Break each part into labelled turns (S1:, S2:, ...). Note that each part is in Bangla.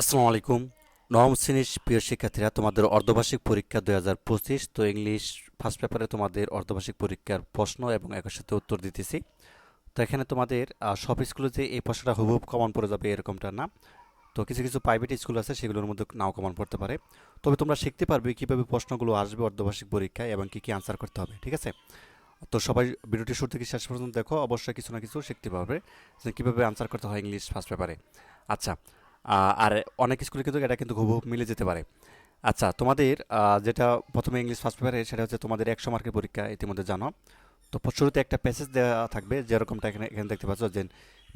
S1: আসসালামু আলাইকুম। নবম শ্রেণির প্রিয় শিক্ষার্থীরা, তোমাদের অর্ধবার্ষিক পরীক্ষা দুই হাজার পঁচিশ, তো ইংলিশ ফার্স্ট পেপারে তোমাদের অর্ধবার্ষিক পরীক্ষার প্রশ্ন এবং একই সাথে উত্তর দিতেছি। তো এখানে তোমাদের সব স্কুলে যে এই প্রশ্নটা হুবহুব কমন পড়ে যাবে এরকমটা না। তো কিছু কিছু প্রাইভেট স্কুল আছে, সেগুলোর মধ্যে নাও কমন পড়তে পারে। তবে তোমরা শিখতে পারবে কীভাবে প্রশ্নগুলো আসবে অর্ধবার্ষিক পরীক্ষায় এবং কী কী আনসার করতে হবে, ঠিক আছে? তো সবাই ভিডিওটি শুরু থেকে শেষ পর্যন্ত দেখো, অবশ্যই কিছু না কিছু শিখতে পারবে যে কীভাবে আনসার করতে হয় ইংলিশ ফার্স্ট পেপারে আচ্ছা আর অনেক স্কুলে কিন্তু এটা কিন্তু হুবহু মিলে যেতে পারে। আচ্ছা তোমাদের যেটা প্রথমে ইংলিশ ফার্স্ট পেপারে সেটা হচ্ছে তোমাদের একশো মার্কের পরীক্ষা ইতিমধ্যে জানো। তো শুরুতে একটা প্যাসেজ দেওয়া থাকবে, যেরকমটা এখানে এখানে দেখতে পাচ্ছ যে,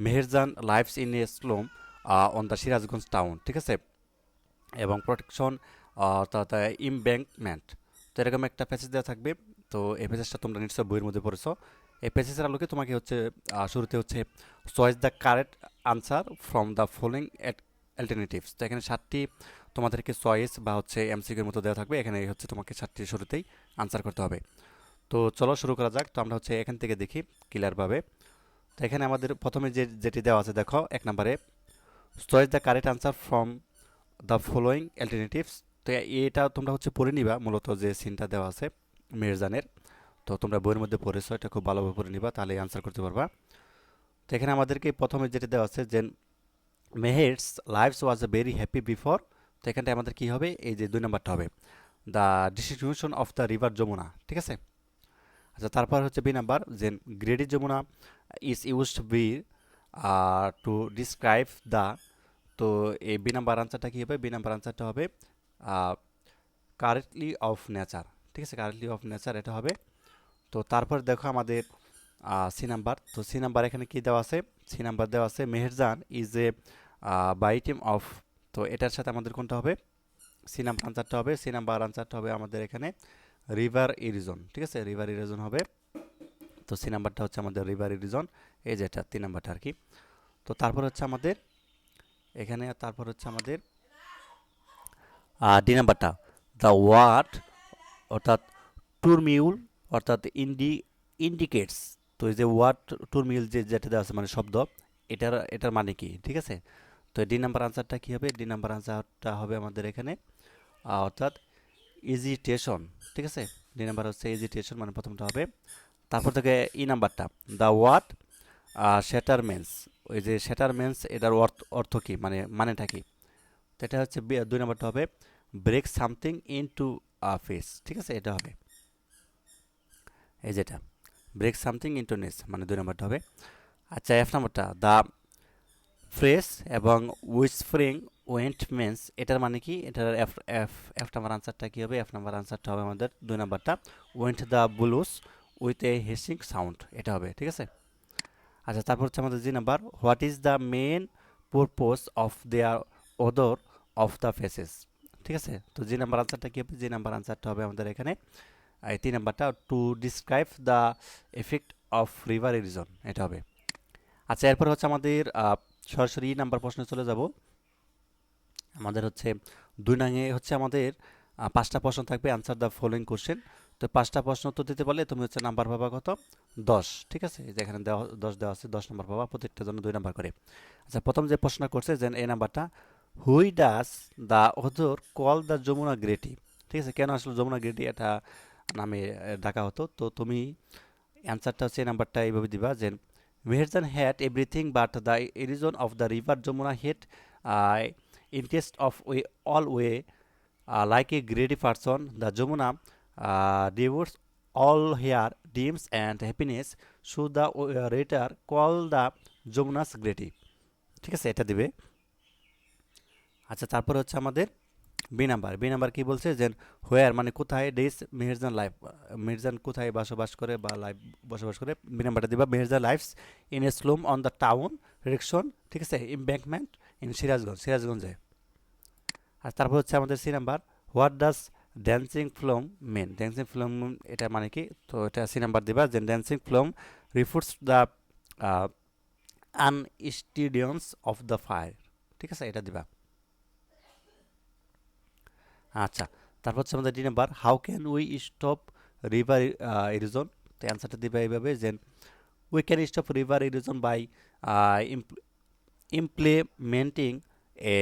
S1: Meherjan lives in a slum on the Sirajganj town ঠিক আছে? এবং প্রোটেকশন অর্থাৎ ইমব্যাঙ্কমেন্ট তো এরকম একটা প্যাসেজ দেওয়া থাকবে। তো এই প্যাসেজটা তোমরা নিশ্চয় বইয়ের মধ্যে পড়েছো। এই প্যাসেজের আলোকে তোমাকে হচ্ছে শুরুতে হচ্ছে choose the correct answer from the following alternatives তো এখানে সাতটি তোমাদেরকে চয়েস বা হচ্ছে এমসিকিউর মতো দেওয়া থাকবে। এখানে হচ্ছে তোমাকে সাতটি শুরুতেই আনসার করতে হবে। তো চলো শুরু করা যাক। তো আমরা হচ্ছে এখান থেকে দেখি ক্লিয়ারভাবে তো এখানে আমাদের প্রথমে যে যেটি দেওয়া আছে, দেখো, এক নম্বরে choose the correct answer from the following alternatives তো এটা তোমরা হচ্ছে পড়ে নিবা, মূলত যে সিনটা দেওয়া আছে মির্জানের। তো তোমরা বইয়ের মধ্যে পড়েছো, এটা খুব ভালোভাবে পড়ে নিবা তাহলে আনসার করতে পারবা। তো এখানে আমাদেরকে প্রথমে যেটা দেওয়া আছে, যে Meher's lives was a very happy before তো এখানটায় আমাদের কী হবে? এই যে দুই নম্বরটা হবে। The distribution of the river Jamuna, ঠিক আছে? আচ্ছা তারপর হচ্ছে বি নাম্বার যে greedy Jamuna is used be to describe the তো এই বি নাম্বার আনসারটা কী হবে? বি নাম্বার আনসারটা হবে কারেন্টলি অফ নেচার ঠিক আছে? কারেন্টলি অফ নেচার এটা হবে। তো তারপর দেখো আমাদের সি নাম্বার, তো সি নাম্বার এখানে কী দেওয়া আছে? সি নাম্বার দেওয়া আছে মেহেরজান ইজ এ বাইটিম অফ তো এটার সাথে আমাদের কোনটা হবে? সি নাম্বার আনসারটা হবে সি নাম্বার আনসারটা হবে আমাদের এখানে রিভার ইরিজন ঠিক আছে? রিভার ইরিজন হবে। তো সি নাম্বারটা হচ্ছে আমাদের রিভার ইরিজন এই যেটা তিন নাম্বারটা আর কি। তো তারপর হচ্ছে আমাদের, এখানে তারপর হচ্ছে আমাদের ডি নাম্বারটা দ্য ওয়ার্ড অর্থাৎ টুরমিউল অর্থাৎ ইন্ডি ইন্ডিকেটস তো এই যে ওয়ার্ড টুরমিউল যে যেটা দেওয়া আছে মানে শব্দ, এটার এটার মানে কি, ঠিক আছে? তো ডি নাম্বার আনসারটা কী হবে? ডি নাম্বার আনসারটা হবে আমাদের এখানে অর্থাৎ ইজিটেশন ঠিক আছে? ডি নাম্বার হচ্ছে ইজিটেশন মানে প্রথমটা হবে। তারপর থেকে ই নাম্বারটা দ্য ওয়ার্ড সেটারমেন্টস ওই যে সেটারমেন্টস এটার অর্থ অর্থ কী? মানে মানেটা কি? তো এটা হচ্ছে দুই নম্বরটা হবে break something in two face ঠিক আছে? এটা হবে। এই যেটা ব্রেক সামথিং ইন্টু নেস মানে দুই নম্বরটা হবে। আচ্ছা এফ নম্বরটা দ্য ফ্রেশ এবং উইসফ্রিং ওয়েন্টমেন্টস এটার মানে কি? এটার এফ এফ এফ নাম্বার আনসারটা কী হবে? এফ নাম্বার আনসারটা হবে আমাদের দুই নাম্বারটা went the blues with a hissing sound এটা হবে, ঠিক আছে? আচ্ছা তারপর হচ্ছে আমাদের G number what is the main purpose of their other of the faces ঠিক আছে? তো জি নাম্বার আনসারটা কী হবে? জি নাম্বার আনসারটা হবে আমাদের এখানে, এই তিন নাম্বারটা to describe the effect of river erosion এটা হবে। আচ্ছা এরপর হচ্ছে আমাদের সরাসরি নাম্বার প্রশ্নে চলে যাব। আমাদের হচ্ছে দুই নাঙে হচ্ছে আমাদের পাঁচটা প্রশ্ন থাকবে আনসার দ্য ফলোয়িং কোশ্চেন তো পাঁচটা প্রশ্ন উত্তর দিতে পারলে তুমি হচ্ছে নাম্বার পাবা কত? দশ, ঠিক আছে? এই যে এখানে দেওয়া, দশ দেওয়া আছে, দশ নাম্বার পাবা প্রত্যেকটা জন্য দুই নাম্বার করে। আচ্ছা প্রথম যে প্রশ্ন করছে যে এই নাম্বারটা who does the other call the Jamuna greedy ঠিক আছে, কেন আসলে যমুনা গ্রেটি এটা নামে ডাকা হতো? তো তুমি অ্যান্সারটা হচ্ছে এই নাম্বারটা এইভাবে দিবা যে Meherjan had everything but the erosion of the river Jamuna had interest of way all way like a greedy person the Jamuna devours all her dreams and happiness so the writer call the Jamuna's greedy ঠিক আছে, এটা দিবে। আচ্ছা তারপরে হচ্ছে আমাদের বি নাম্বার বি নাম্বার কি বলছে যে হোয়ার মানে কোথায় ডেস মেহেরজান লাইফ মেহেরজান কোথায় বসবাস করে বা লাইফ বসবাস করে বি নাম্বারটা দিবা Meherjan lives in a slum on the town direction ঠিক আছে ইম্ব্যাঙ্কমেন্ট ইন সিরাজগঞ্জ সিরাজগঞ্জে আর তারপর হচ্ছে আমাদের C number what does dancing flame mean dancing flame এটা মানে কি? তো এটা সি নাম্বার দিবা যে dancing flame refutes the unsteadiness of the fire ঠিক আছে, এটা দিবা। আচ্ছা তারপর হচ্ছে আমাদের D number how can we stop river erosion তো অ্যান্সারটা দিবে এইভাবে যে we can stop river erosion by implementing a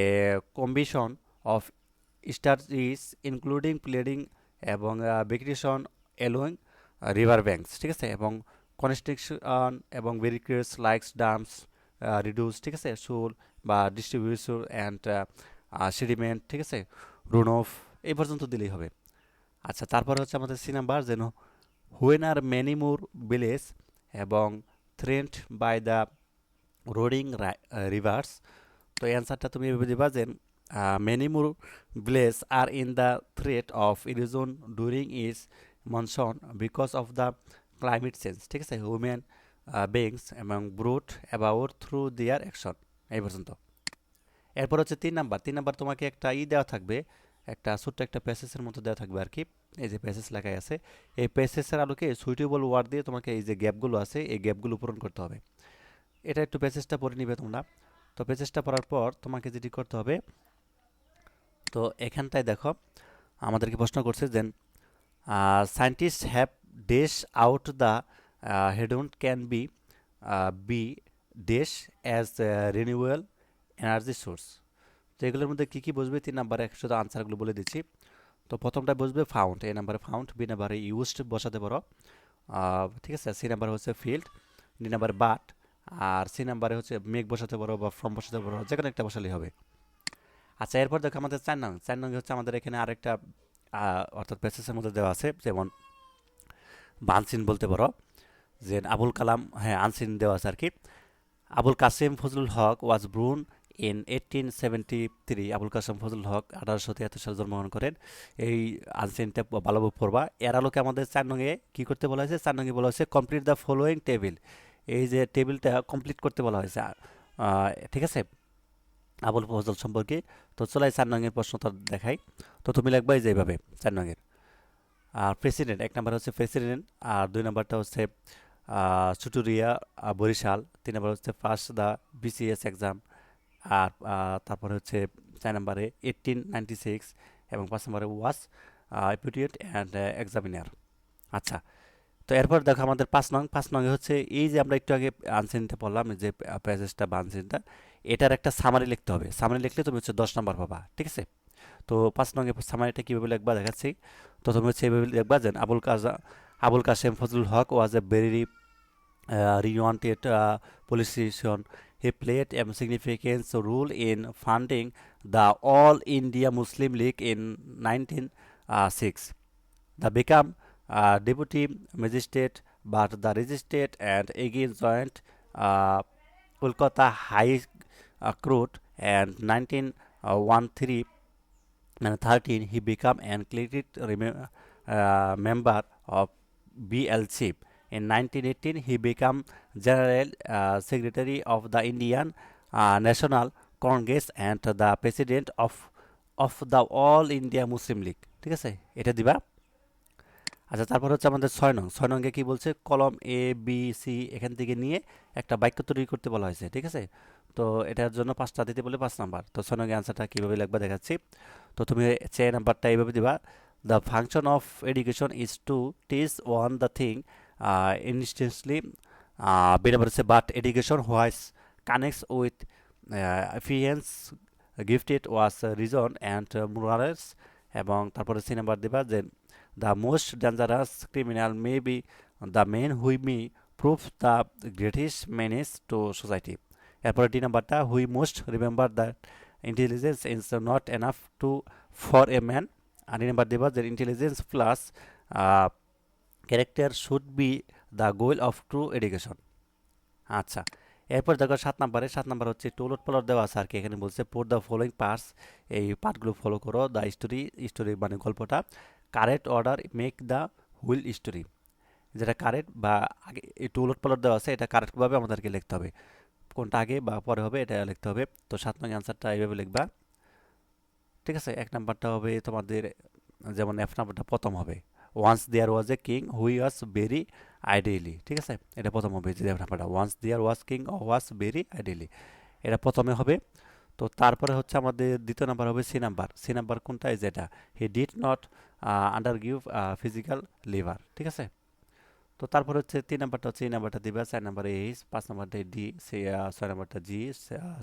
S1: combination of strategies including planting এবং ভেকেশন এলোয়িং রিভার ব্যাঙ্কস ঠিক আছে? এবং কনস্ট্রাকশন এবং ভেরিকেটস লাইকস ডামস রিডিউস ঠিক আছে? সুল বা ডিস্ট্রিবিউশন অ্যান্ড সেডিমেন্ট ঠিক আছে? রুন অফ এই পর্যন্ত দিলেই হবে। আচ্ছা তারপরে হচ্ছে আমাদের সি নাম্বার যেন when are many more village এবং threatened by the eroding rivers তো অ্যান্সারটা তুমি এভাবে দিবা যে many more village are in the threat of erosion during is monsoon because of the climate change ঠিক আছে? উমেন বিংস এবং brought about through their action এই পর্যন্ত। এরপর হচ্ছে তিন নাম্বার তিন নাম্বার তোমাকে একটা ই দেওয়া থাকবে, একটা ছোট্ট একটা প্যাসেজের মতো দেওয়া থাকবে আর কি। এই যে প্যাসেজ লেখাই আছে, এই প্যাসেজের আলোকে সুইটেবল ওয়ার্ড দিয়ে তোমাকে এই যে গ্যাপগুলো আছে, এই গ্যাপগুলো পূরণ করতে হবে। এটা একটু প্যাসেজটা পড়ে নিবে তোমরা। তো প্যাসেজটা পড়ার পর তোমাকে যেটি করতে হবে, তো এখানটায় দেখো, আমাদেরকে প্রশ্ন করছে then scientist have dash out the hidden can be be dash as renewable energy source তো এগুলোর মধ্যে কী কী বসবে? তিন নাম্বারে শুধু আনসারগুলো বলে দিচ্ছি। তো প্রথমটা বসবে ফাউন্ড এ নাম্বারে ফাউন্ড বি নাম্বারে ইউজড বসাতে পারো। ঠিক আছে? সি নাম্বারে হচ্ছে ফিল্ড ডি নাম্বারে বাট আর সি নাম্বারে হচ্ছে মেঘ বসাতে পারো বা ফর্ম বসাতে পারো যে কোনো একটা বসালেই হবে। আচ্ছা এরপর দেখো আমাদের চার নং। চার নং হচ্ছে আমাদের এখানে আরেকটা অর্থাৎ প্যাসেজের মধ্যে দেওয়া আছে, যেমন বানসিন বলতে পারো, যে আবুল কালাম হ্যাঁ আনসিন দেওয়া আছে আর কি। Abul Kasim, Fazlul Haque, was born in eighteen seventy three Abul Kasim Fazlul Haque আঠারোশো তিয়াত্তর সালে জন্মগ্রহণ করেন। এই আনসিনটা ভালোভাবে পড়বা এর আলোকে আমাদের চার কী করতে বলা হয়েছে? চার বলা হয়েছে কমপ্লিট দ্য ফলোয়িং টেবিল এই যে টেবিলটা কমপ্লিট করতে বলা হয়েছে ঠিক আছে? আবুল ফজল সম্পর্কে। তো চলাই চার নঙ্গের প্রশ্নটা দেখাই। তো তুমি লিখবাই যেভাবে চার নঙ্গের আর প্রেসিডেন্ট এক নম্বর হচ্ছে প্রেসিডেন্ট আর দুই নম্বরটা হচ্ছে চুটুরিয়া বরিশাল, তিন নম্বর হচ্ছে ফার্স্ট দ্য বিসিএস এক্সাম আর তারপরে হচ্ছে চার নাম্বারে এইটিন নাইনটি সিক্স এবং পাঁচ নম্বরে ওয়াস অ্যাপিটিয়েট অ্যান্ড এক্সামিনার আচ্ছা তো এরপর দেখো আমাদের পাঁচ নং, পাঁচ নঙ্গে হচ্ছে এই যে আমরা একটু আগে আনসেনটা পড়লাম যে প্যাসেজটা বা আনসেনটা এটার একটা সামারি লিখতে হবে। সামারি লিখলে তুমি হচ্ছে দশ নম্বর পাবা, ঠিক আছে? তো পাঁচ নঙ্গে সামারিটা কীভাবে লিখবা দেখাচ্ছি। তো তুমি হচ্ছে এইভাবে লিখবা যে আবুল কাজা, Abul Kashem Fazlul Haq was a very renowned politician he played a significant role in funding the All India Muslim League in 1906. The became uh, deputy magistrate, but the registered and again joined uh, Kolkata High uh, Court and 1913 and 13 he became an elected uh, member of BLC. In 1918, he became General uh, Secretary of the Indian uh, National Congress and the President of of the All India Muslim League. ঠিক আছে? এটা দিবা? আচ্ছা তারপর হচ্ছে আমাদের ছয় নং। ছয় নঙ্গে কী বলছে? কলম এ বি সি এখান থেকে নিয়ে একটা বাক্য তৈরি করতে বলা হয়েছে। ঠিক আছে? তো এটার জন্য পাঁচটা দিতে বলে পাঁচ নাম্বার। তো ছয় নঙ্গে অ্যান্সারটা কীভাবে লিখবা দেখাচ্ছি। তো তুমি চে নাম্বারটা এইভাবে দিবা। The function of education is to teach one the thing say but education which connects with uh, affluence gifted was uh, reason and uh, এবং তারপরে সি নাম্বার দিবা যে the most dangerous criminal may be the man who may prove the greatest menace to society এরপরে ডি নাম্বারটা who most remember that intelligence is not enough to for a man R number দিবা যে intelligence plus character should be the goal of true education আচ্ছা এরপর দেখো সাত নম্বরে, সাত নম্বর হচ্ছে টোলট পলট দেওয়া আছে আর কি এখানে বলছে পোর দ্য ফলোয়িং পার্টস এই পার্টগুলো ফলো করো দ্য স্টোরি স্টোরি মানে গল্পটা। Correct order make the whole story যেটা কারেক্ট বা আগে টোলট পলট দেওয়া আছে, এটা কারেক্টভাবে আমাদেরকে লিখতে হবে। কোনটা আগে বা পরে হবে, এটা লিখতে হবে। তো সাত নং অ্যান্সারটা এইভাবে লিখবা। ঠিক আছে, এক নাম্বারটা হবে তোমাদের, যেমন এফ নাম্বারটা প্রথম হবে। Once there was a king who was very ideally ঠিক আছে? এটা প্রথম হবে, যে ব্যাপারটা once there was king was very ideally এটা প্রথমে হবে। তো তারপরে হচ্ছে আমাদের দ্বিতীয় নাম্বার হবে সি নাম্বার। সি নাম্বার কোনটা যেটা। He did not under give physical liver ঠিক আছে? তো তারপর হচ্ছে তিন নাম্বারটা হচ্ছে, এই নাম্বারটা দিবে, চার নাম্বার এইচ পাঁচ নাম্বারটা ডি সে ছয় নাম্বারটা জি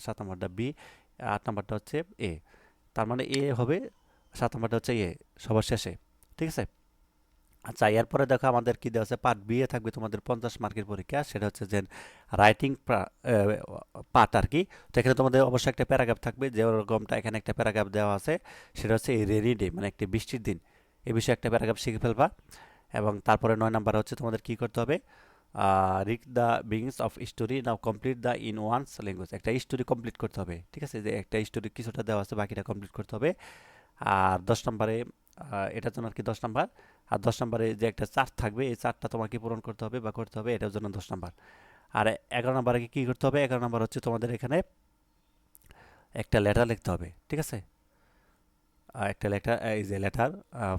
S1: সাত নাম্বারটা বি আট নাম্বারটা হচ্ছে এ তার মানে এ হবে, সাত নাম্বারটা হচ্ছে এ সবার শেষে, ঠিক আছে? আচ্ছা এরপরে দেখো আমাদের কী দেওয়া আছে? পার্ট বি এ থাকবে তোমাদের পঞ্চাশ মার্কের পরীক্ষা, সেটা হচ্ছে যে রাইটিং পার্ট আর কি। তো এখানে তোমাদের অবশ্যই একটা প্যারাগ্রাফ থাকবে, যে যেরকমটা এখানে একটা প্যারাগ্রাফ দেওয়া আছে, সেটা হচ্ছে এই রেনি ডে মানে একটি বৃষ্টির দিন। এ বিষয়ে একটা প্যারাগ্রাফ শিখে ফেলবা। এবং তারপরে নয় নাম্বার হচ্ছে তোমাদের কি করতে হবে? Read the beginning of story now complete the in one's language একটা স্টোরি কমপ্লিট করতে হবে, ঠিক আছে? যে একটা স্টোরি কিছুটা দেওয়া আছে, বাকিটা কমপ্লিট করতে হবে। আর দশ নম্বরে এটার জন্য আর কি দশ নাম্বার। আর দশ নম্বরে যে একটা চার্ট থাকবে, এই চার্টটা তোমাকে পূরণ করতে হবে বা করতে হবে, এটার জন্য দশ নাম্বার। আর এগারো নম্বরে কী করতে হবে? এগারো নম্বর হচ্ছে তোমাদের এখানে একটা লেটার লিখতে হবে, ঠিক আছে? একটা লেটার এই যে লেটার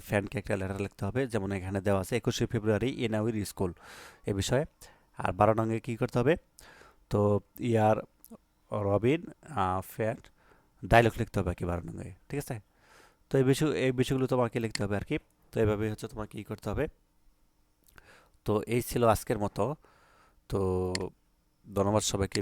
S1: ফ্যানকে একটা লেটার লিখতে হবে। যেমন এখানে দেওয়া আছে একুশে ফেব্রুয়ারি ইন আউর স্কুল, এ বিষয়ে। আর বারো নঙ্গে কী করতে হবে? তো ইয়ার রবিন ফ্যান ডায়লগ লিখতে হবে কি বারো নঙ্গে ঠিক আছে? তো এই বিষয়, এই বিষয়গুলো তোমাকে লিখতে হবে আর কি তো এইভাবে হচ্ছে তোমাকে কী করতে হবে। তো এই ছিল আজকের মতো। তো ধন্যবাদ সবাইকে।